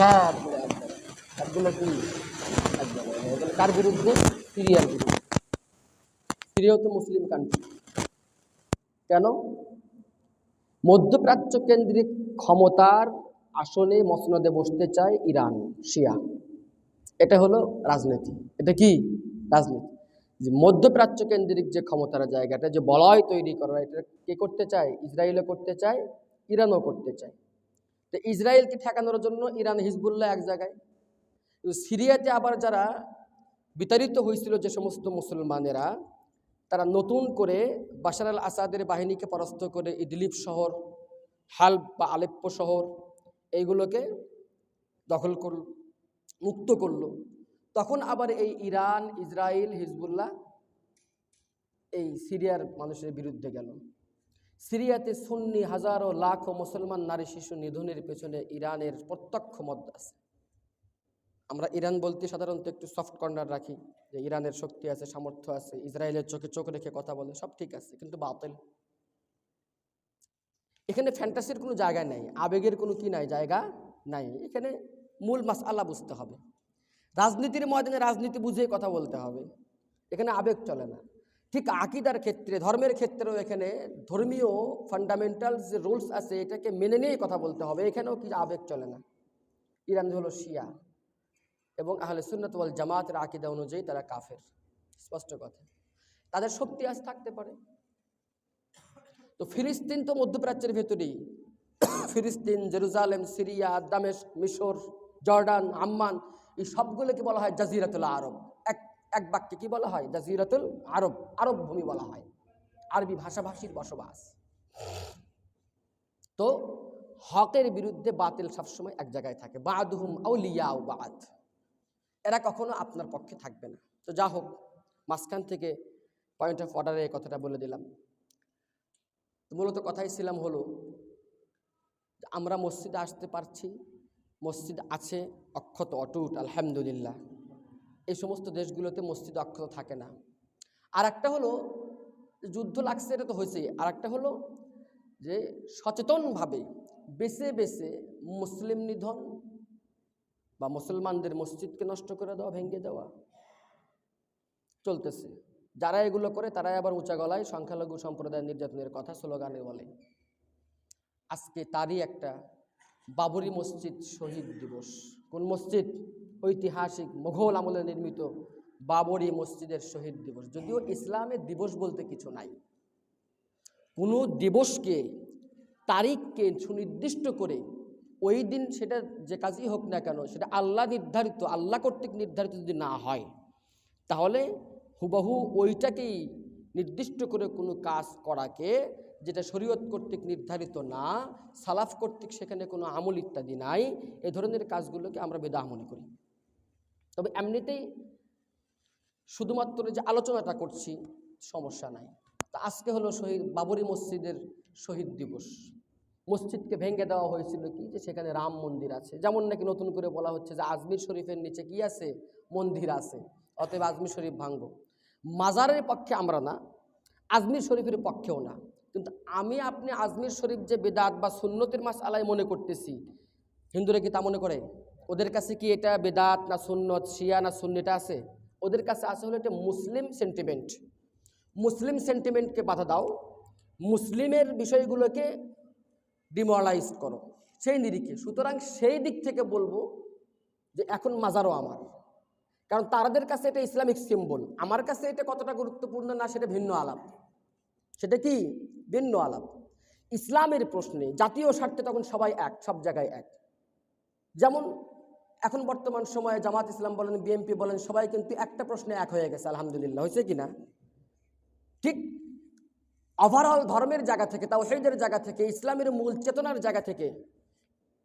কার? বিরুদ্ধে? সিরিয়ার বিরুদ্ধে। সিরিয়াও তো মুসলিম কান্ট্রি কেন? মধ্যপ্রাচ্য কেন্দ্রিক ক্ষমতার আসনে মসনদে বসতে চায় ইরান, শিয়া। এটা হলো রাজনীতি। এটা কি? রাজনীতি। যে মধ্যপ্রাচ্য কেন্দ্রিক যে ক্ষমতার জায়গাটা, যে বলয় তৈরি করা এটা কে করতে চায়? ইসরায়েলও করতে চায়, ইরানও করতে চায়। তো ইসরায়েলকে ঠেকানোর জন্য ইরান হিজবুল্লাহ এক জায়গায়। সিরিয়াতে আবার যারা বিতাড়িত হয়েছিল যে সমস্ত মুসলমানেরা, তারা নতুন করে বাশার আল আসাদের বাহিনীকে পরাস্ত করে ইডলিপ শহর, হালব বা আলেপ্পো শহর এইগুলোকে দখল করল, মুক্ত করল। তখন আবার এই ইরান, ইসরায়েল, হিজবুল্লাহ এই সিরিয়ার মানুষের বিরুদ্ধে গেল। সিরিয়াতে সুন্নি হাজারো লাখ মুসলমান নারী শিশু নিধনের পেছনে ইরানের প্রত্যক্ষ মত আছে আমরা ইরান বলতে সাধারণত একটু সফট কর্নার রাখি, যে ইরানের শক্তি আছে, সামর্থ্য আছে, ইসরায়েলের চোখে চোখ রেখে কথা বলে, সব ঠিক আছে, কিন্তু বাতিল। এখানে ফ্যান্টাসির কোনো জায়গা নাই, আবেগের কোনো কি নাই, জায়গা নাই। এখানে মূল মাস আল্লাহ বুঝতে হবে। রাজনীতির ময়দানে রাজনীতি বুঝে কথা বলতে হবে। এখানে আবেগ চলে না। ঠিক আকিদার ক্ষেত্রে, ধর্মের ক্ষেত্রেও এখানে ধর্মীয় ফান্ডামেন্টাল যে রুলস আছে, এটাকে মেনে নিয়ে কথা বলতে হবে। এখানেও কি আবেগ চলে না। ইরান হলো শিয়া এবং আহলে সুন্নত জামাতের আকিদা অনুযায়ী তারা কাফের। স্পষ্ট কথা। তাদের শক্তি আজ থাকতে পারে। তো ফিলিস্তিন তো মধ্যপ্রাচ্যের ভেতরেই। ফিলিস্তিন, জেরুজালেম, সিরিয়া দামেশ মিশর, জর্ডান, আম্মান, এই সবগুলোকে বলা হয় জাজিরাতুল আরব। এক বাক্যে কি বলা হয়? দা জাজিরাতুল আরব আরব ভূমি বলা হয়। আরবি ভাষাভাষীর বসবাস। তো হকের বিরুদ্ধে বাতিল সবসময় এক জায়গায় থাকে। বাদহুম আউলিয়াও বাদ। এরা কখনো আপনার পক্ষে থাকবে না। তো যা হোক, মাঝখান থেকে পয়েন্ট অফ অর্ডারে কথাটা বলে দিলাম। মূলত কথাই ছিলাম হলো, আমরা মসজিদে আসতে পারছি, মসজিদ আছে, অক্ষত অটুট, আলহামদুলিল্লাহ। এই সমস্ত দেশগুলোতে মসজিদ অক্ষত থাকে না। আর একটা হলো, যুদ্ধ লাগছে, এটা তো হয়েছে আর একটা হলো যে, সচেতনভাবে বেছে বেছে মুসলিম নিধন বা মুসলমানদের মসজিদকে নষ্ট করে দেওয়া, ভেঙে দেওয়া চলতেছে। যারা এগুলো করে, তারাই আবার উঁচা গলায় সংখ্যালঘু সম্প্রদায়ের নির্যাতনের কথা, স্লোগানে বলে। আজকে তারই একটা বাবরি মসজিদ শহীদ দিবস। কোন মসজিদ? ঐতিহাসিক মোঘল আমলে নির্মিত বাবরি মসজিদের শহীদ দিবস। যদিও ইসলামের দিবস বলতে কিছু নাই। কোনো দিবসকে, তারিখকে সুনির্দিষ্ট করে ওই দিন সেটা যে কাজই হোক না কেন, সেটা আল্লাহ নির্ধারিত, আল্লাহ কর্তৃক নির্ধারিত যদি না হয়, তাহলে হুবহু ওইটাকেই নির্দিষ্ট করে কোনো কাজ করাকে যেটা শরীয়ত কর্তৃক নির্ধারিত না, সালাফ কর্তৃক সেখানে কোনো আমল ইত্যাদি নাই, এ ধরনের কাজগুলোকে আমরা বেদাহ মনে করি। তবে এমনিতেই শুধুমাত্র যে আলোচনাটা করছি, সমস্যা নাই। তা আজকে হলো শহীদ, বাবরি মসজিদের শহীদ দিবস। মসজিদকে ভেঙে দেওয়া হয়েছিল কি? যে সেখানে রাম মন্দির আছে। যেমন নাকি নতুন করে বলা হচ্ছে যে আজমির শরীফের নিচে কি আছে? মন্দির আছে। অতএব আজমির শরীফ ভাঙবো। মাজারের পক্ষে আমরা না, আজমির শরীফের পক্ষেও না। কিন্তু আমি আপনি আজমির শরীফ যে বেদাত বা সুন্নতের মাস আলাই মনে করতেছি, হিন্দুরা কি তা মনে করে? ওদের কাছে কি এটা বেদাত না সুন্নত, শিয়া না সুন্নিটা আছে? ওদের কাছে আছে হলো এটা মুসলিম সেন্টিমেন্ট মুসলিম সেন্টিমেন্টকে বাধা দাও, মুসলিমের বিষয়গুলোকে ডিমোরালাইজ করো। সেই নিরিখে। সুতরাং সেই দিক থেকে বলব যে এখন মাজারও আমার। কারণ তাদের কাছে এটা ইসলামিক সিম্বল আমার কাছে এটা কতটা গুরুত্বপূর্ণ না, সেটা ভিন্ন আলাপ। সেটা কি? ভিন্ন আলাপ। ইসলামের প্রশ্নে জাতীয় স্বার্থে তখন সবাই এক, সব জায়গায় এক। যেমন এখন বর্তমান সময়ে জামাত ইসলাম বলেন বিএনপি বলেন, সবাই কিন্তু একটা প্রশ্নে এক হয়ে গেছে, আলহামদুলিল্লাহ। হয়েছে কি না? ঠিক ওভারঅল ধর্মের জায়গা থেকে তাও সেইদের জায়গা থেকে, ইসলামের মূল চেতনার জায়গা থেকে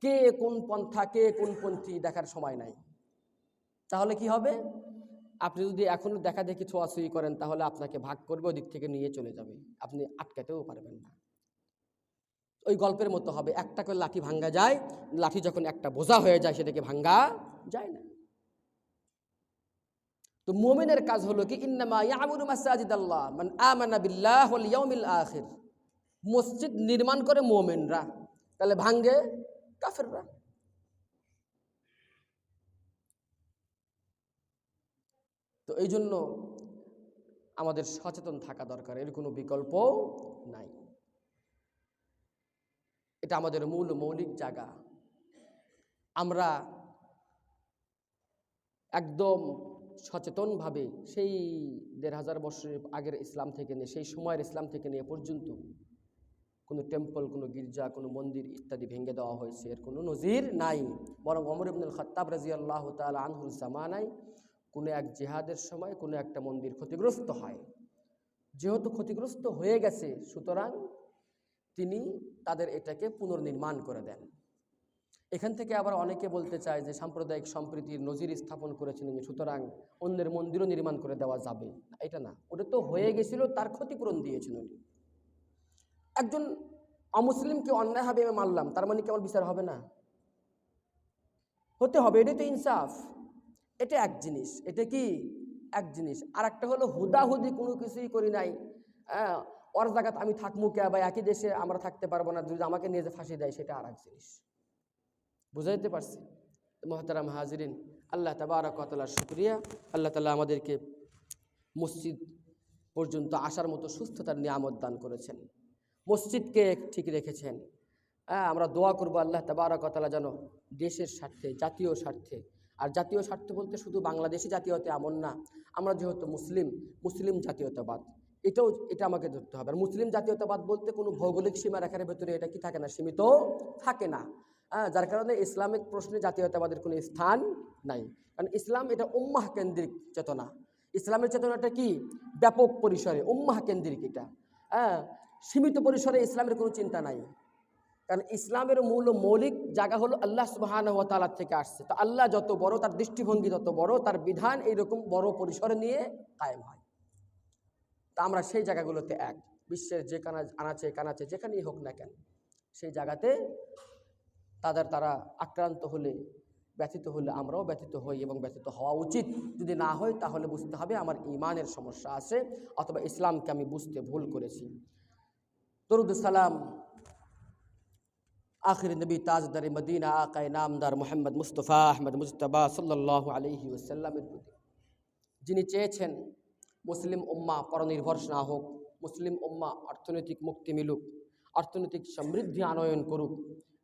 কে কোন পন্থা, কে কোন পন্থী দেখার সময় নাই। তাহলে কি হবে? আপনি যদি এখনও দেখা দেখি ছোঁয়াছুঁই করেন, তাহলে আপনাকে ভাগ করবে, ওদিক থেকে নিয়ে চলে যাবে। আপনি আটকাতেও পারবেন না। ওই গল্পের মতো হবে। একটা করে লাঠি ভাঙ্গা যায়, লাঠি যখন একটা বোঝা হয়ে যায়, সেটাকে ভাঙ্গা যায় না। তো মোমেনের কাজ হলো কি, ইন্নামা আল্লাহ মানে বিল্লাহ আখির। মসজিদ নির্মাণ করে মোমেনরা, তাহলে ভাঙ্গে কাফেররা। তো এই জন্য আমাদের সচেতন থাকা দরকার, এর কোনো বিকল্প নাই। এটা আমাদের মূল মৌলিক জায়গা। আমরা একদম সচেতনভাবে সেই দেড় হাজার বছরের আগের ইসলাম থেকে নিয়ে, সেই সময়ের ইসলাম থেকে নিয়ে পর্যন্ত কোনো টেম্পল কোনো গির্জা, কোনো মন্দির ইত্যাদি ভেঙে দেওয়া হয়েছে। এর কোনো নজির নাই। বরং অমর ইবনুল খত্তাব রাজি আল্লাহ তাল আনহুল জামানায় কোনো এক জেহাদের সময় কোনো একটা মন্দির ক্ষতিগ্রস্ত হয়। যেহেতু ক্ষতিগ্রস্ত হয়ে গেছে, সুতরাং তিনি তাদের এটাকে পুনর্নির্মাণ করে দেন। এখান থেকে আবার অনেকে বলতে চায় যে সাম্প্রদায়িক সম্প্রীতির নজির স্থাপন করেছেন উনি, সুতরাং অন্যের মন্দিরও নির্মাণ করে দেওয়া যাবে। এটা না ওটা তো হয়ে গেছিল তার ক্ষতিপূরণ দিয়েছেন উনি। একজন অমুসলিমকে অন্যায়ভাবে আমি মারলাম তার মানে কি আমার বিচার হবে না? হতে হবে এটাই তো ইনসাফ। এটা এক জিনিস এটা কি? এক জিনিস। আর একটা হলো হুদাহুদি কোনো কিছুই করি নাই। হ্যাঁ ওর জায়গাতে আমি থাকব কে বা একই দেশে আমরা থাকতে পারব না। যদি আমাকে নিয়ে যে ফাঁসি দেয়, সেটা আর এক জিনিস। বুঝাইতে পারছি? মহতারাম হাজিরিন, আল্লাহ তাবারকতলার শুক্রিয়া। আল্লাহ তালা আমাদেরকে মসজিদ পর্যন্ত আসার মতো সুস্থতার নিয়ামত দান করেছেন। মসজিদকে ঠিক রেখেছেন। হ্যাঁ আমরা দোয়া করব আল্লাহ তাবারকতলা যেন দেশের স্বার্থে, জাতীয় স্বার্থে। আর জাতীয় স্বার্থ বলতে শুধু বাংলাদেশি জাতীয়তা এমন না, আমরা যেহেতু মুসলিম মুসলিম জাতীয়তাবাদ। এটাও, এটা আমাকে ধরতে হবে। আর মুসলিম জাতীয়তাবাদ বলতে কোনো ভৌগোলিক সীমারেখার ভেতরে এটা কি থাকে না? সীমিত থাকে না। হ্যাঁ যার কারণে ইসলামিক প্রশ্নে জাতীয়তাবাদের কোনো স্থান নাই। কারণ ইসলাম এটা উম্মাহ কেন্দ্রিক চেতনা। ইসলামের চেতনাটা কি? ব্যাপক পরিসরে, উম্মাহ কেন্দ্রিক এটা। হ্যাঁ সীমিত পরিসরে ইসলামের কোনো চিন্তা নাই। কারণ ইসলামের মূল মৌলিক জায়গা হলো আল্লাহ সুবাহান তালার থেকে আসছে। তো আল্লাহ যত বড়, তার দৃষ্টিভঙ্গি তত বড়, তার বিধান এইরকম বড় পরিসরে নিয়ে কায়েম হয়। তা আমরা সেই জায়গাগুলোতে এক। বিশ্বের যে কানা আনাচে কানাচে যেখানেই হোক না কেন, সেই জায়গাতে তাদের তারা আক্রান্ত হলে, ব্যথিত হলে আমরাও ব্যথিত হই এবং ব্যথিত হওয়া উচিত। যদি না হয় তাহলে বুঝতে হবে আমার ইমানের সমস্যা আছে, অথবা ইসলামকে আমি বুঝতে ভুল করেছি। দরুদ সালাম। আখির নবী তাজদার মদিনা আকায় নামদার মোহাম্মদ মুস্তফা আহমদ মুস্তফা সাল্লাহ আলহি ওসাল্লামের প্রতি, যিনি চেয়েছেন মুসলিম উম্মা পরনির্ভর না হোক, মুসলিম উম্মা অর্থনৈতিক মুক্তি মিলুক, অর্থনৈতিক সমৃদ্ধি আনয়ন করুক,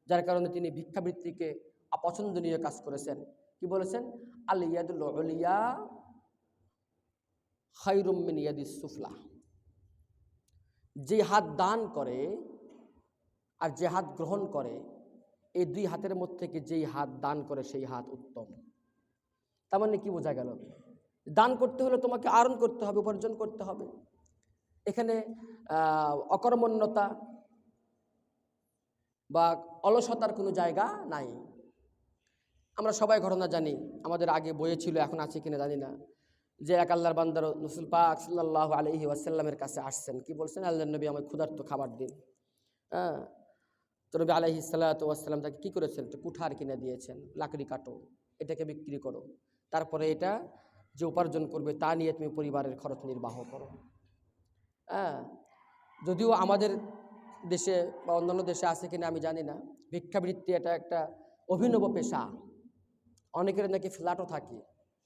যার কারণে তিনি ভিক্ষাবৃত্তিকে অপছন্দনীয় কাজ করেছেন। কি বলেছেন? আল ইয়াদুল উলিয়া খাইরুম মিন ইয়াদিস সুফলা। যে হাত দান করে আর যে হাত গ্রহণ করে, এই দুই হাতের মধ্যে থেকে যেই হাত দান করে, সেই হাত উত্তম। তার মানে কি বোঝা গেল? দান করতে হলে তোমাকে আরণ করতে হবে, উপার্জন করতে হবে। এখানে অকর্মণ্যতা বা অলসতার কোনো জায়গা নাই। আমরা সবাই ঘটনা জানি, আমাদের আগে বইয়ে ছিল, এখন আছে কিনা জানি না। যে এক আল্লাহর বান্দার নসুল পাক সাল্লাহ আলহি ওয়াসাল্লামের কাছে আসছেন। কি বলছেন? আল্লাহ নবী আমায় ক্ষুধার্ত খাবার দিন। হ্যাঁ? তো নবী আলহি সাল্লাতাম তাকে কী করেছেন? একটা কুঠার কিনে দিয়েছেন, লাকড়ি কাটো, এটাকে বিক্রি করো। তারপরে এটা যে উপার্জন করবে তা নিয়ে তুমি পরিবারের খরচ নির্বাহ করো। হ্যাঁ যদিও আমাদের দেশে বা অন্যান্য দেশে আছে কিনা আমি জানি না। ভিক্ষাবৃত্তি এটা একটা অভিনব পেশা। অনেকের নাকি ফ্ল্যাটও থাকে।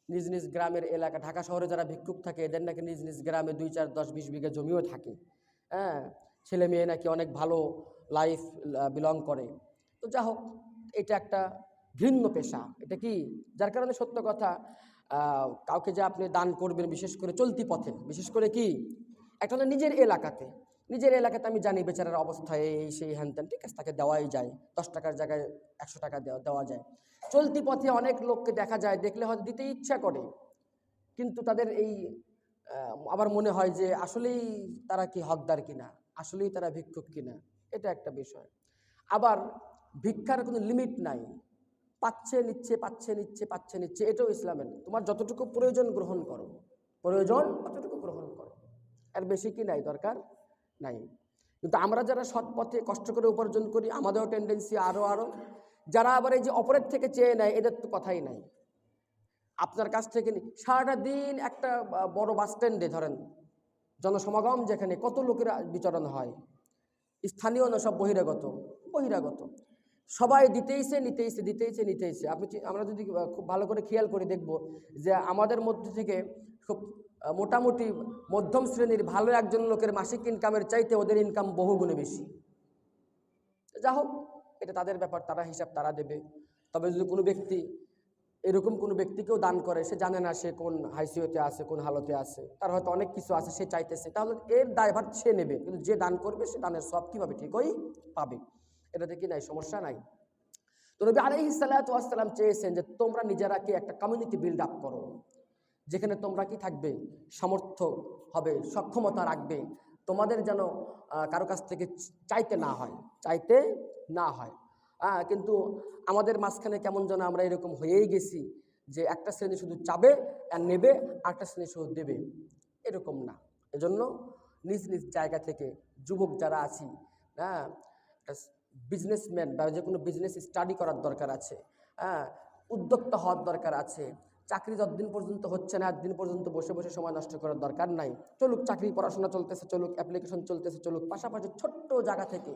নিজ নিজ গ্রামের এলাকা, ঢাকা শহরে যারা ভিক্ষুক থাকে, এদের নাকি নিজ নিজ গ্রামে দুই চার দশ বিশ বিঘা জমিও থাকে। হ্যাঁ ছেলে মেয়ে নাকি অনেক ভালো লাইফ বিলং করে। তো যা হোক এটা একটা ভিন্ন পেশা। এটা কি? যার কারণে সত্য কথা কাউকে যে আপনি দান করবেন, বিশেষ করে চলতি পথে, বিশেষ করে কি? একটা হলো নিজের এলাকাতে। নিজের এলাকাতে আমি জানি বেচারার অবস্থা এই, সেই, হ্যান ত্যান, ঠিক আছে? তাকে দেওয়াই যায়। দশ টাকার জায়গায় একশো টাকা দেওয়া দেওয়া যায়। চলতি পথে অনেক লোককে দেখা যায়, দেখলে হয়তো দিতে ইচ্ছা করে। কিন্তু তাদের এই আবার মনে হয় যে আসলেই তারা কি হকদার কিনা? আসলেই তারা ভিক্ষুক কিনা? এটা একটা বিষয়। আবার ভিক্ষার কোনো লিমিট নাই। পাচ্ছে, নিচ্ছে পাচ্ছে নিচ্ছে পাচ্ছে, নিচ্ছে, এটাও ইসলামের। তোমার যতটুকু প্রয়োজন গ্রহণ করো। প্রয়োজন ততটুকু গ্রহণ করো। আর বেশি কি নাই, দরকার নাই। কিন্তু আমরা যারা সৎ পথে কষ্ট করে উপার্জন করি, আমাদেরও টেন্ডেন্সি আরও আরও যারা আবার এই যে অপরের থেকে চেয়ে নেয়, এদের তো কথাই নাই। আপনার কাছ থেকে সারাটা দিন একটা বড় বাস স্ট্যান্ডে ধরেন, জনসমাগম যেখানে কত লোকের বিচরণ হয়। স্থানীয় না সব বহিরাগত? বহিরাগত। সবাই দিতেইছে, নিতেইছে দিতেইছে, নিতেইছে। আপনি আমরা যদি খুব ভালো করে খেয়াল করে দেখব যে আমাদের মধ্যে থেকে খুব মোটামুটি মধ্যম শ্রেণির ভালো একজন লোকের মাসিক ইনকামের চাইতে ওদের ইনকাম বহুগুণে বেশি। যা হোক, এটা তাদের ব্যাপার, তারা হিসাব তারা দেবে। তবে যদি কোনো ব্যক্তি, এরকম কোনো ব্যক্তিকেও দান করে, সে জানে না সে কোন হাইসিওতে আছে, কোন হালতে আছে, তার হয়তো অনেক কিছু আছে, সে চাইতেছে, তাহলে এর দায়ভার সে নেবে। কিন্তু যে দান করবে, সে দানের সব কীভাবে ঠিকই পাবে। এটাতে কি নাই, সমস্যা নাই। তো নবী আলাইহি সাল্লাম চেয়েছেন যে তোমরা নিজেরা কি একটা কমিউনিটি বিল্ড আপ করো, যেখানে তোমরা কি থাকবে? সামর্থ্য হবে, সক্ষমতা রাখবে, তোমাদের যেন কারও কাছ থেকে চাইতে না হয়, চাইতে না হয়। কিন্তু আমাদের মাঝখানে কেমন যেন আমরা এরকম হয়েই গেছি যে একটা শ্রেণি শুধু চাবে আর নেবে, আরেকটা শ্রেণি শুধু দেবে। এরকম না। এজন্য নিজ নিজ জায়গা থেকে যুবক যারা আছি হ্যাঁ বিজনেসম্যান বা যে কোনো বিজনেস স্টাডি করার দরকার আছে হ্যাঁ? উদ্যোক্তা হওয়ার দরকার আছে। চাকরি যতদিন পর্যন্ত হচ্ছে না একদিন পর্যন্ত বসে বসে সময় নষ্ট করার দরকার নাই। চলুক, চাকরি, পড়াশোনা চলতেছে, চলুক অ্যাপ্লিকেশন চলতেছে, চলুক, পাশাপাশি ছোট্ট জায়গা থেকে।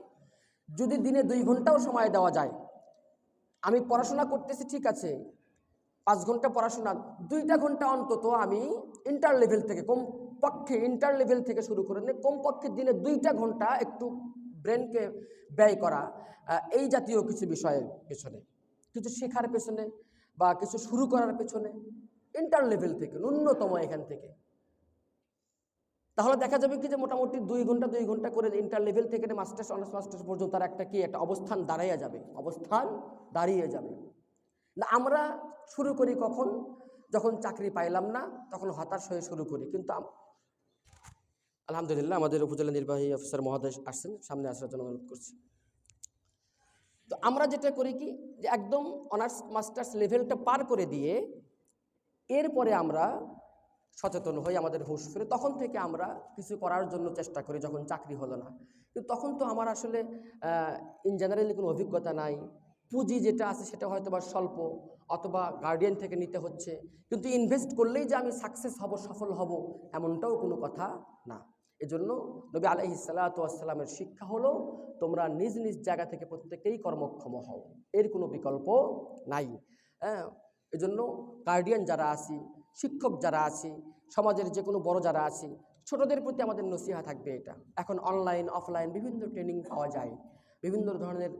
যদি দিনে দুই ঘন্টাও সময় দেওয়া যায়, আমি পড়াশোনা করতেছি, ঠিক আছে। পাঁচ ঘণ্টা পড়াশোনা, দুইটা ঘণ্টা অন্তত আমি ইন্টার লেভেল থেকে কম পক্ষে ইন্টার লেভেল থেকে শুরু করে নিয়ে কমপক্ষে দিনে দুইটা ঘণ্টা একটু ব্রেনকে ব্যয় করা এই জাতীয় কিছু বিষয়ের পেছনে, কিছু শেখার পেছনে বা কিছু শুরু করার পেছনে ইন্টার লেভেল থেকে, ন্যূনতম এখান থেকে। তাহলে দেখা যাবে কি যে মোটামুটি দুই ঘণ্টা দুই ঘণ্টা করে ইন্টার লেভেল থেকে মাস্টার্স অনার্স মাস্টার্স পর্যন্ত তার একটা কি, একটা অবস্থান দাঁড়াইয়া যাবে, অবস্থান দাঁড়িয়ে যাবে। না, আমরা শুরু করি কখন? যখন চাকরি পাইলাম না, তখন হতাশ হয়ে শুরু করি। কিন্তু আলহামদুলিল্লাহ আমাদের উপজেলা নির্বাহী অফিসার মহোদয় আসছেন, সামনে আসার জন্য অনুরোধ করছি। তো আমরা যেটা করি কি, যে একদম অনার্স মাস্টার্স লেভেলটা পার করে দিয়ে এরপরে আমরা সচেতন হই, আমাদের হুঁশ ফিরে। তখন থেকে আমরা কিছু করার জন্য চেষ্টা করি, যখন চাকরি হলো না। কিন্তু তখন তো আমার আসলে ইন জেনারেলি কোনো অভিজ্ঞতা নাই। পুঁজি যেটা আছে সেটা হয়তো বা স্বল্প, অথবা গার্ডিয়ান থেকে নিতে হচ্ছে। কিন্তু ইনভেস্ট করলেই যে আমি সাকসেস হব, সফল হব, এমনটাও কোনো কথা না। এজন্য নবী আলাইহি সাল্লামের শিক্ষা হলো, তোমরা নিজ নিজ জায়গা থেকে প্রত্যেকেই কর্মক্ষম হও। এর কোনো বিকল্প নাই। হ্যাঁ এজন্য গার্ডিয়ান যারা আছি, শিক্ষক যারা আছি, সমাজের যে কোনো বড় যারা আছি, ছোটদের প্রতি আমাদের নসিহা থাকবে এটা। এখন অনলাইন অফলাইন বিভিন্ন ট্রেনিং পাওয়া যায়। বিভিন্ন ধরনের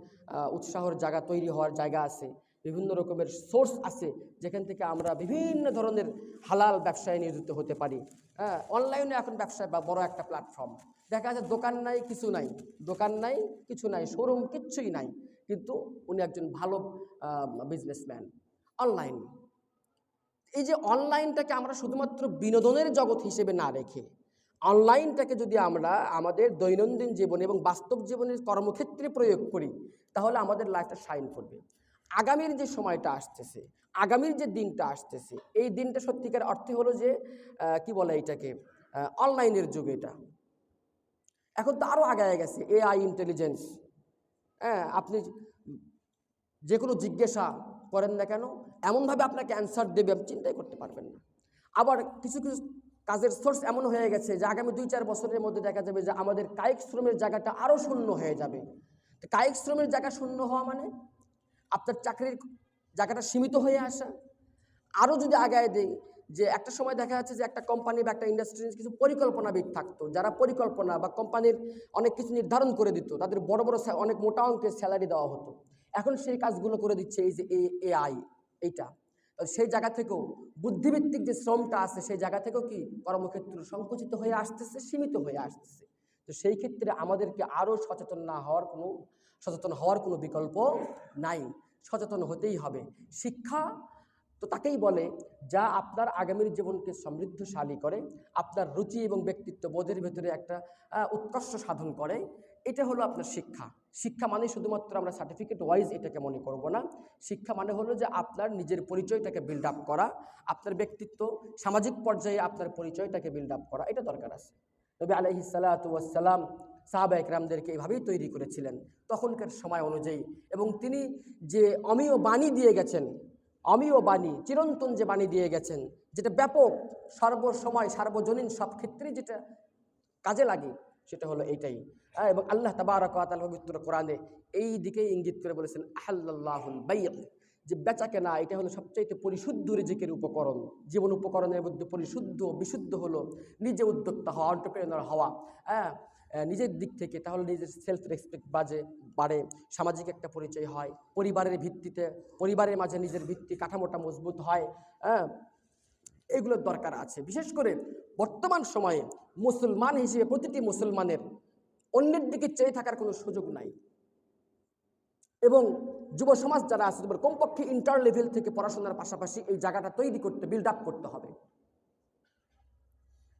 উৎসাহর জায়গা তৈরি হওয়ার জায়গা আছে। বিভিন্ন রকমের সোর্স আছে, যেখান থেকে আমরা বিভিন্ন ধরনের হালাল ব্যবসায় নিয়োজিত হতে পারি। হ্যাঁ অনলাইনে এখন ব্যবসায় বা বড় একটা প্ল্যাটফর্ম দেখা যায় দোকান নাই, কিছু নাই। দোকান নাই, কিছু নাই শোরুম কিচ্ছুই নাই। কিন্তু উনি একজন ভালো বিজনেসম্যান অনলাইন এই যে অনলাইনটাকে আমরা শুধুমাত্র বিনোদনের জগৎ হিসেবে না রেখে অনলাইনটাকে যদি আমরা আমাদের দৈনন্দিন জীবনে এবং বাস্তব জীবনের কর্মক্ষেত্রে প্রয়োগ করি, তাহলে আমাদের লাইফটা শাইন করবে। আগামীর যে সময়টা আসতেছে, আগামীর যে দিনটা আসতেছে, এই দিনটা সত্যিকার অর্থে হলো যে কি বলে এটাকে? অনলাইনের যুগ এটা। এখন তো আরও আগায় গেছে এআই ইন্টেলিজেন্স হ্যাঁ আপনি যে কোনো জিজ্ঞাসা করেন না কেন, এমনভাবে আপনাকে অ্যান্সার দেবে, আপনি চিন্তাই করতে পারবেন না। আবার কিছু কিছু কাজের সোর্স এমন হয়ে গেছে যে, আগামী দুই, চার বছরের মধ্যে দেখা যাবে যে, আমাদের কায়িক শ্রমের জায়গাটা আরও শূন্য হয়ে যাবে। কায়িক শ্রমের জায়গা শূন্য হওয়া মানে? আপনার চাকরির জায়গাটা সীমিত হয়ে আসা। আরও যদি আগায় দেই যে একটা সময় দেখা যাচ্ছে যে একটা কোম্পানি বা একটা ইন্ডাস্ট্রির কিছু পরিকল্পনাবিদ থাকতো, যারা পরিকল্পনা বা কোম্পানির অনেক কিছু নির্ধারণ করে দিত, তাদের বড় বড় অনেক মোটা অঙ্কের স্যালারি দেওয়া হতো। এখন সেই কাজগুলো করে দিচ্ছে এই যে এ, এআই এইটা। সেই জায়গা থেকেও বুদ্ধিভিত্তিক যে শ্রমটা আছে, সেই জায়গা থেকেও কি কর্মক্ষেত্র সংকুচিত হয়ে আসতেছে, সীমিত হয়ে আসতেছে। তো সেই ক্ষেত্রে আমাদেরকে আরও সচেতন না হওয়ার কোনো সচেতন হওয়ার কোনো বিকল্প নাই। সচেতন হতেই হবে। শিক্ষা তো তাকেই বলে যা আপনার আগামীর জীবনকে সমৃদ্ধশালী করে, আপনার রুচি এবং ব্যক্তিত্ব বোধের ভেতরে একটা উৎকর্ষ সাধন করে। এটা হলো আপনার শিক্ষা। শিক্ষা মানে শুধুমাত্র আমরা সার্টিফিকেট ওয়াইজ এটাকে মনে করব না। শিক্ষা মানে হলো যে আপনার নিজের পরিচয়টাকে বিল্ড আপ করা, আপনার ব্যক্তিত্ব, সামাজিক পর্যায়ে আপনার পরিচয়টাকে বিল্ড আপ করা। এটা দরকার আছে। নবী আলহি সালাতাম সাহাবা একরামদেরকে এইভাবেই তৈরি করেছিলেন তখনকার সময় অনুযায়ী। এবং তিনি যে অমীয় বাণী দিয়ে গেছেন, অমীয় বাণী, চিরন্তন যে বাণী দিয়ে গেছেন, যেটা ব্যাপক, সর্বসময়, সার্বজনীন সব ক্ষেত্রেই যেটা কাজে লাগে, সেটা হলো এইটাই। এবং আল্লাহ তাবারকাল পবিত্র কোরআনে এই দিকেই ইঙ্গিত করে বলেছেন আহাল্লাহুল বাইয় যে বেচা কেনা, এটা হলো সবচাইতে পরিশুদ্ধ রিজিকের উপকরণ। জীবন উপকরণের মধ্যে পরিশুদ্ধ, বিশুদ্ধ হলো নিজে উদ্যোক্তা হওয়া অন্টারপ্রেনার হওয়া। হ্যাঁ? নিজের দিক থেকে তাহলে নিজের সেলফ রেসপেক্ট বাজে, বাড়ে। সামাজিক একটা পরিচয় হয়। পরিবারের ভিত্তিতে, পরিবারের মাঝে নিজের ভিত্তি কাঠামোটা মজবুত হয়। হ্যাঁ? এগুলোর দরকার আছে। বিশেষ করে বর্তমান সময়ে মুসলমান হিসেবে, প্রতিটি মুসলমানের অন্যের দিকে চেয়ে থাকার কোনো সুযোগ নাই। এবং যুব সমাজ যারা আছে তাদের কমপক্ষে ইন্টার লেভেল থেকে পড়াশোনার পাশাপাশি এই জায়গাটা তৈরি করতে বিল্ড আপ করতে হবে।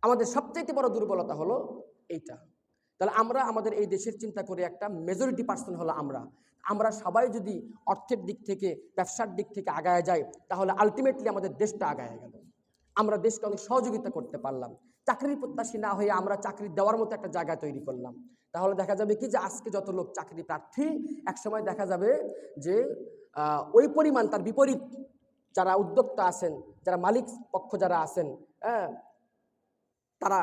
আমাদের সবচাইতে বড় দুর্বলতা হলো এইটা। তাহলে আমরা আমাদের এই দেশের চিন্তা করে একটা মেজরিটি পার্সন হলো আমরা। আমরা সবাই যদি অর্থের দিক থেকে, ব্যবসার দিক থেকে আগায় যাই, তাহলে আলটিমেটলি আমাদের দেশটা আগায় গেল। আমরা দেশকে অনেক সহযোগিতা করতে পারলাম। চাকরির প্রত্যাশী না হয়ে আমরা চাকরি দেওয়ার মতো একটা জায়গা তৈরি করলাম। তাহলে দেখা যাবে কি যে আজকে যত লোক চাকরি প্রার্থী, একসময় দেখা যাবে যে ওই পরিমাণ তার বিপরীত যারা উদ্যোক্তা আছেন, যারা মালিক পক্ষ যারা আছেন হ্যাঁ তারা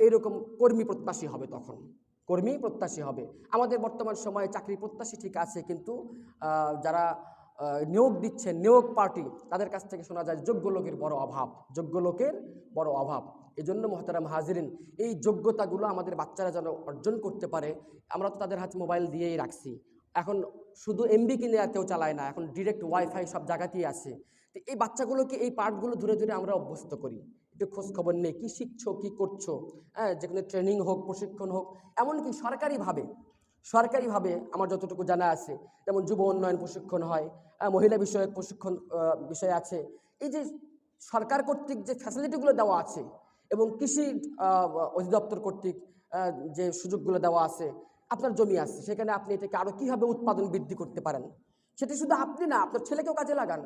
এইরকম কর্মী প্রত্যাশী হবে তখন। কর্মী প্রত্যাশী হবে। আমাদের বর্তমান সময়ে চাকরি প্রত্যাশী ঠিক আছে, কিন্তু যারা নিয়োগ দিচ্ছেন, নিয়োগ পার্টি, তাদের কাছ থেকে শোনা যায় যোগ্য লোকের বড় অভাব, যোগ্য লোকের বড় অভাব। এই জন্য মহতারাম হাজিরিন, এই যোগ্যতাগুলো আমাদের বাচ্চারা যেন অর্জন করতে পারে, আমরা তো তাদের হাতে মোবাইল দিয়েই রাখছি। এখন শুধু এমবি কিনে কেউ চালায় না, এখন ডিরেক্ট ওয়াইফাই সব জায়গাতেই আছে। তো এই বাচ্চাগুলোকে এই পার্টগুলো ধরে ধরে আমরা অভ্যস্ত করি। একটু খোঁজ খবর নেই, কী শিখছো, কী করছ? হ্যাঁ যে কোনো ট্রেনিং হোক, প্রশিক্ষণ হোক, এমনকি সরকারিভাবে সরকারিভাবে আমার যতটুকু জানা আছে, যেমন যুব উন্নয়ন প্রশিক্ষণ হয় মহিলা বিষয়ক প্রশিক্ষণ বিষয় আছে। এই যে সরকার কর্তৃক যে ফ্যাসিলিটিগুলো দেওয়া আছে এবং কৃষি অধিদপ্তর কর্তৃক যে সুযোগগুলো দেওয়া আছে, আপনার জমি আছে, সেখানে আপনি এটাকে আরও কীভাবে উৎপাদন বৃদ্ধি করতে পারেন? সেটি শুধু আপনি না, আপনার ছেলেকেও কাজে লাগান।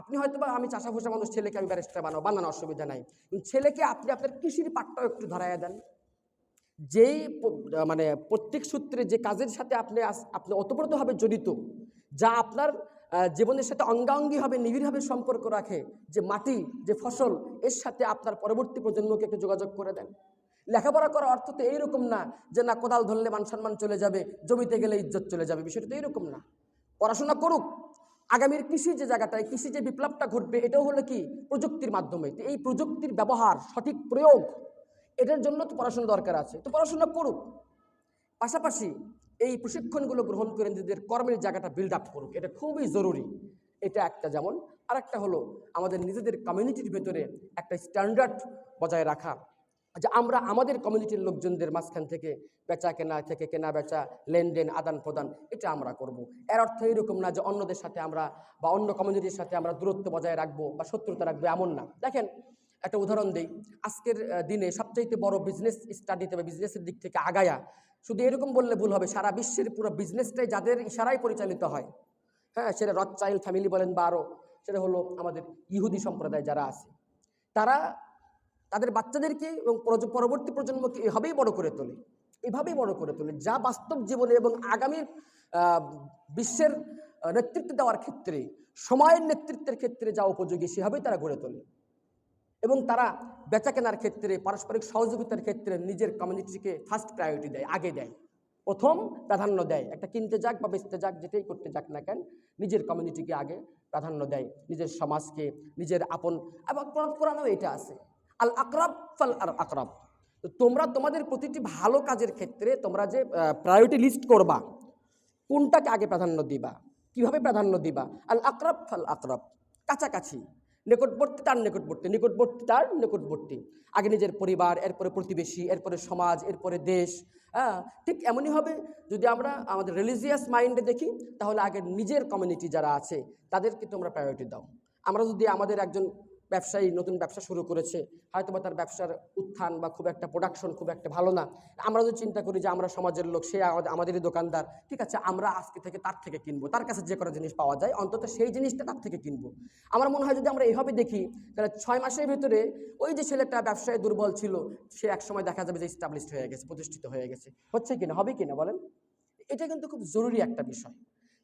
আপনি হয়তো বা আমি চাষা ভোষা মানুষ, ছেলেকে আমি ব্যারিস্টার বানাবো বানানো অসুবিধা নাই। ছেলেকে আপনি আপনার কৃষির পাটটাও একটু ধরাইয়া দেন। যেই মানে প্রত্যেক সূত্রে যে কাজের সাথে আপনি আপনি ওতপ্রোতভাবে জড়িত, যা আপনার জীবনের সাথে অঙ্গাঙ্গিভাবে, নিবিড়ভাবে সম্পর্ক রাখে যে মাটি, যে ফসল, এর সাথে আপনার পরবর্তী প্রজন্মকে একটু যোগাযোগ করে দেন। লেখাপড়া করার অর্থ তো এইরকম না যে, না, কোদাল ধরলে মান সম্মান চলে যাবে, জমিতে গেলে ইজ্জত চলে যাবে। বিষয়টা তো এইরকম না। পড়াশোনা করুক। আগামীর কৃষি যে জায়গাটায়, কৃষি যে বিপ্লবটা ঘটবে, এটাও হলো কি? প্রযুক্তির মাধ্যমে। তো এই প্রযুক্তির ব্যবহার, সঠিক প্রয়োগ, এটার জন্য তো পড়াশোনা দরকার আছে। তো পড়াশোনা করুক। পাশাপাশি এই প্রশিক্ষণগুলো গ্রহণ করে নিজেদের কর্মের জায়গাটা বিল্ড আপ করুক। এটা খুবই জরুরি। এটা একটা যেমন আর একটা হলো আমাদের নিজেদের কমিউনিটির ভেতরে একটা স্ট্যান্ডার্ড বজায় রাখা। যে আমরা আমাদের কমিউনিটির লোকজনদের মাঝখান থেকে বেচা কেনা, থেকে কেনা বেচা, লেনদেন, আদান প্রদান, এটা আমরা করব। এর অর্থ এরকম না যে অন্যদের সাথে আমরা বা অন্য কমিউনিটির সাথে আমরা দূরত্ব বজায় রাখব বা শত্রুতা রাখব, এমন না। দেখেন একটা উদাহরণ দেই। আজকের দিনে সবচাইতে বড় বিজনেস স্টাডিতে বা বিজনেসের দিক থেকে আগায়া, শুধু এরকম বললে ভুল হবে, সারা বিশ্বের পুরো বিজনেসটাই যাদের ইশারায় পরিচালিত হয়। হ্যাঁ সেটা রথ চাইল্ড ফ্যামিলি বলেন বা আরও সেটা হলো আমাদের ইহুদি সম্প্রদায় যারা আছে। তারা তাদের বাচ্চাদেরকে এবং পরবর্তী প্রজন্মকে এভাবেই বড় করে তোলে। এভাবেই বড় করে তোলে, যা বাস্তব জীবনে এবং আগামী বিশ্বের নেতৃত্ব দেওয়ার ক্ষেত্রে, সময়ের নেতৃত্বের ক্ষেত্রে যা উপযোগী, সেভাবেই তারা গড়ে তোলে। এবং তারা বেচা কেনার ক্ষেত্রে, পারস্পরিক সহযোগিতার ক্ষেত্রে নিজের কমিউনিটিকে ফার্স্ট প্রায়োরিটি দেয়, আগে দেয়। প্রথম প্রাধান্য দেয়। একটা কিনতে যাক বা বেচতে যাক, যেটাই করতে যাক না কেন, নিজের কমিউনিটিকে আগে প্রাধান্য দেয়, নিজের সমাজকে, নিজের আপন, এবং কোরআনও এটা আছে। আল আকরাব ফাল আর আকরাব। তোমরা তোমাদের প্রতিটি ভালো কাজের ক্ষেত্রে তোমরা যে প্রায়োরিটি লিস্ট করবা, কোনটাকে আগে প্রাধান্য দিবা, কীভাবে প্রাধান্য দিবা? আল আকরাব ফাল আকরাব। কাছাকাছি। নিকটবর্তী তার নিকটবর্তী নিকটবর্তী তার নিকটবর্তী। আগে নিজের পরিবার, এরপরে প্রতিবেশী, এরপরে সমাজ, এরপরে দেশ হ্যাঁ? ঠিক এমনই হবে যদি আমরা আমাদের রিলিজিয়াস মাইন্ডে দেখি, তাহলে আগে নিজের কমিউনিটি যারা আছে, তাদেরকে তোমরা প্রায়োরিটি দাও। আমরা যদি আমাদের একজন ব্যবসায়ী নতুন ব্যবসা শুরু করেছে হয়তো বা তার ব্যবসার উত্থান বা খুব একটা প্রোডাকশন খুব একটা ভালো না। আমরা যদি চিন্তা করি যে আমরা সমাজের লোক, সে আমাদেরই দোকানদার, ঠিক আছে, আমরা আজকে থেকে তার থেকে কিনবো, তার কাছে যে কটা জিনিস পাওয়া যায়, অন্তত সেই জিনিসটা তার থেকে কিনবো। আমার মনে হয় যদি আমরা এভাবে দেখি, তাহলে ছয় মাসের ভিতরে ওই যে ছেলেটা ব্যবসায় দুর্বল ছিল, সে একসময় দেখা যাবে যে স্টাবলিশড হয়ে গেছে, প্রতিষ্ঠিত হয়ে গেছে। হচ্ছে কিনা, হবে কিনা বলেন? এটা কিন্তু খুব জরুরি একটা বিষয়।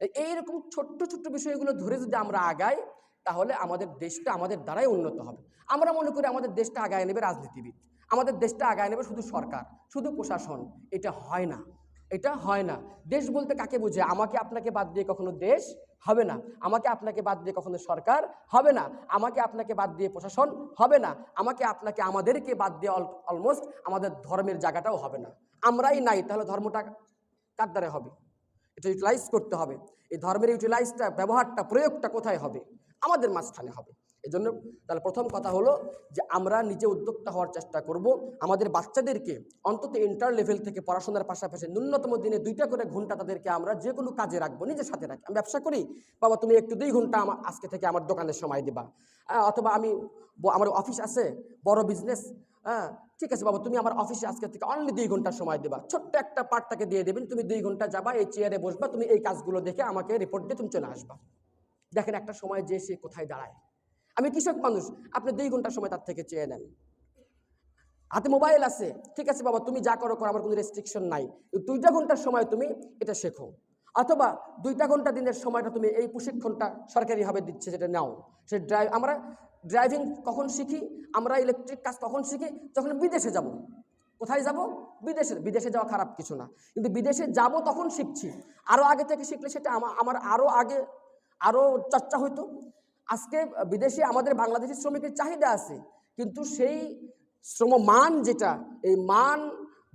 এই- এইরকম ছোট্ট ছোট্ট বিষয়গুলো ধরে যদি আমরা আগাই তাহলে আমাদের দেশটা আমাদের দ্বারাই উন্নত হবে। আমরা মনে করি আমাদের দেশটা আগায় নেবে রাজনীতিবিদ। আমাদের দেশটা আগায় নেবে শুধু সরকার, শুধু প্রশাসন। এটা হয় না। এটা হয় না। দেশ বলতে কাকে বুঝে আমাকে আপনাকে বাদ দিয়ে কখনো দেশ হবে না। আমাকে আপনাকে বাদ দিয়ে কখনো সরকার হবে না। আমাকে আপনাকে বাদ দিয়ে প্রশাসন হবে না। আমাকে আপনাকে, আমাদেরকে বাদ দিয়ে অলমোস্ট আমাদের ধর্মের জায়গাটাও হবে না। আমরাই নাই, তাহলে ধর্মটা কার দ্বারা হবে? এটা ইউটিলাইজ করতে হবে। এই ধর্মের ইউটিলাইজটা ব্যবহারটা, প্রয়োগটা কোথায় হবে? আমাদের মাঝখানে হবে। এই জন্য তাহলে প্রথম কথা হলো যে আমরা নিজে উদ্যোক্তা হওয়ার চেষ্টা করব। আমাদের বাচ্চাদেরকে অন্তত ইন্টার লেভেল থেকে পড়াশোনার পাশাপাশি ন্যূনতম দিনে দুইটা করে ঘণ্টা তাদেরকে আমরা যে কোনো কাজে রাখব, নিজের সাথে রাখি। আমি ব্যবসা করি, বাবা তুমি একটু দুই ঘণ্টা আমার আজকে থেকে আমার দোকানের সময় দিবা। অথবা আমি আমার অফিস আছে, বড় বিজনেস হ্যাঁ ঠিক আছে বাবা তুমি আমার অফিসে আজকে থেকে অনলি দুই ঘণ্টা সময় দেবা। ছোট্ট একটা পার্টটাকে দিয়ে দেবেন, তুমি দুই ঘণ্টা যাবা, এই চেয়ারে বসবা, তুমি এই কাজগুলো দেখে আমাকে রিপোর্ট দিয়ে তুমি চলে আসবা। দেখেন একটা সময় যে সে কোথায় দাঁড়ায়। আমি কৃষক মানুষ, আপনি দুই ঘণ্টা সময় তার থেকে চেয়ে নেন। হাতে মোবাইল আছে, ঠিক আছে বাবা, তুমি যা করো করো, আমার কোনো রেস্ট্রিকশন নাই। দুইটা ঘণ্টার সময় তুমি এটা শেখো। অথবা দুইটা ঘণ্টা দিনের সময়টা তুমি এই প্রশিক্ষণটা সরকারিভাবে দিচ্ছে যেটা নাও। সে ড্রাইভ আমরা ড্রাইভিং কখন শিখি, আমরা ইলেকট্রিক কাজ কখন শিখি? যখন বিদেশে যাব। কোথায় যাব? বিদেশে বিদেশে যাওয়া খারাপ কিছু না। কিন্তু বিদেশে যাব তখন শিখছি। আরও আগে থেকে শিখলে সেটা আমার আরও আগে আরও চর্চা হইতো। আজকে বিদেশে আমাদের বাংলাদেশি শ্রমিকের চাহিদা আছে, কিন্তু সেই শ্রম মান যেটা, এই মান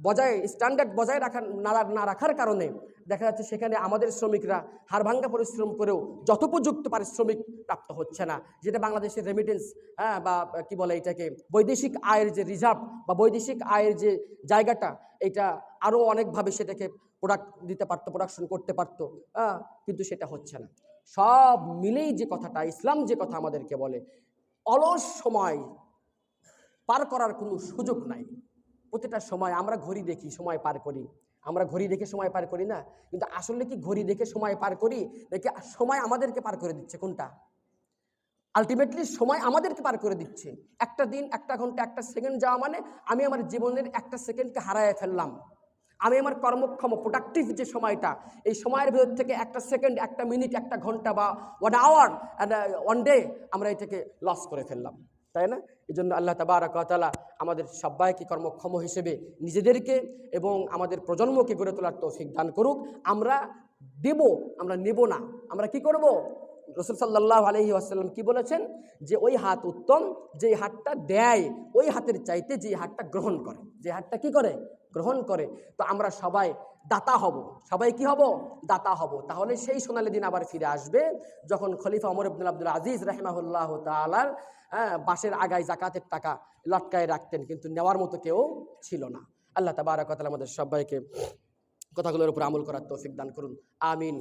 বজায় স্ট্যান্ডার্ড বজায় রাখার, না না রাখার কারণে দেখা যাচ্ছে সেখানে আমাদের শ্রমিকরা হাড়ভাঙ্গা পরিশ্রম করেও যথোপযুক্ত পারিশ্রমিক প্রাপ্ত হচ্ছে না। যেটা বাংলাদেশের রেমিটেন্স হ্যাঁ বা কি বলে এটাকে, বৈদেশিক আয়ের যে রিজার্ভ বা বৈদেশিক আয়ের যে জায়গাটা, এটা আরও অনেকভাবে সেটাকে প্রোডাক্ট দিতে পারতো প্রোডাকশন করতে পারতো হ্যাঁ কিন্তু সেটা হচ্ছে না। সব মিলেই যে কথাটা, ইসলাম যে কথা আমাদেরকে বলে, অলস সময় পার করার কোনো সুযোগ নাই। প্রতিটা সময় আমরা ঘড়ি দেখি, সময় পার করি। আমরা ঘড়ি দেখে সময় পার করি না, কিন্তু আসলে কি ঘড়ি দেখে সময় পার করি? নাকি সময় আমাদেরকে পার করে দিচ্ছে কোনটা? আলটিমেটলি সময় আমাদেরকে পার করে দিচ্ছে। একটা দিন, একটা ঘণ্টা, একটা সেকেন্ড যাওয়া মানে আমি আমার জীবনের একটা সেকেন্ডকে হারায় ফেললাম। আমি আমার কর্মক্ষম প্রোডাক্টিভ যে সময়টা, এই সময়ের ভেতর থেকে একটা সেকেন্ড একটা মিনিট একটা ঘণ্টা বা ওয়ান আওয়ার ওয়ান ডে আমরা এটাকে লস করে ফেললাম। তাই না? এই জন্য আল্লাহ তাবারকাতালা আমাদের সবাইকে কর্মক্ষম হিসেবে নিজেদেরকে এবং আমাদের প্রজন্মকে গড়ে তোলার তৌফিক দান করুক। আমরা দেব, আমরা নেব না। আমরা কি করব? রসুল সাল্লাহ আলহি আসাল্লাম কি বলেছেন? যে ওই হাত উত্তম যে হাতটা দেয়, ওই হাতের চাইতে যে হাতটা গ্রহণ করে। যে হাতটা কি করে? গ্রহণ করে, তো আমরা সবাই দাতা হব। সবাই কি হব? দাতা হব। তাহলে সেই সোনালি দিন আবার ফিরে আসবে, যখন খলিফা অমর আব্দুল আব্দুল আজিজ রাহেমাহুল্লাহ তালার হ্যাঁ বাসের আগায় জাকাতের টাকা লটকায় রাখতেন, কিন্তু নেওয়ার মতো কেউ ছিল না। আল্লাহ তাবারকাতালা আমাদের সবাইকে কথাগুলোর উপর আমল করার তৌফিক দান করুন। আমিন।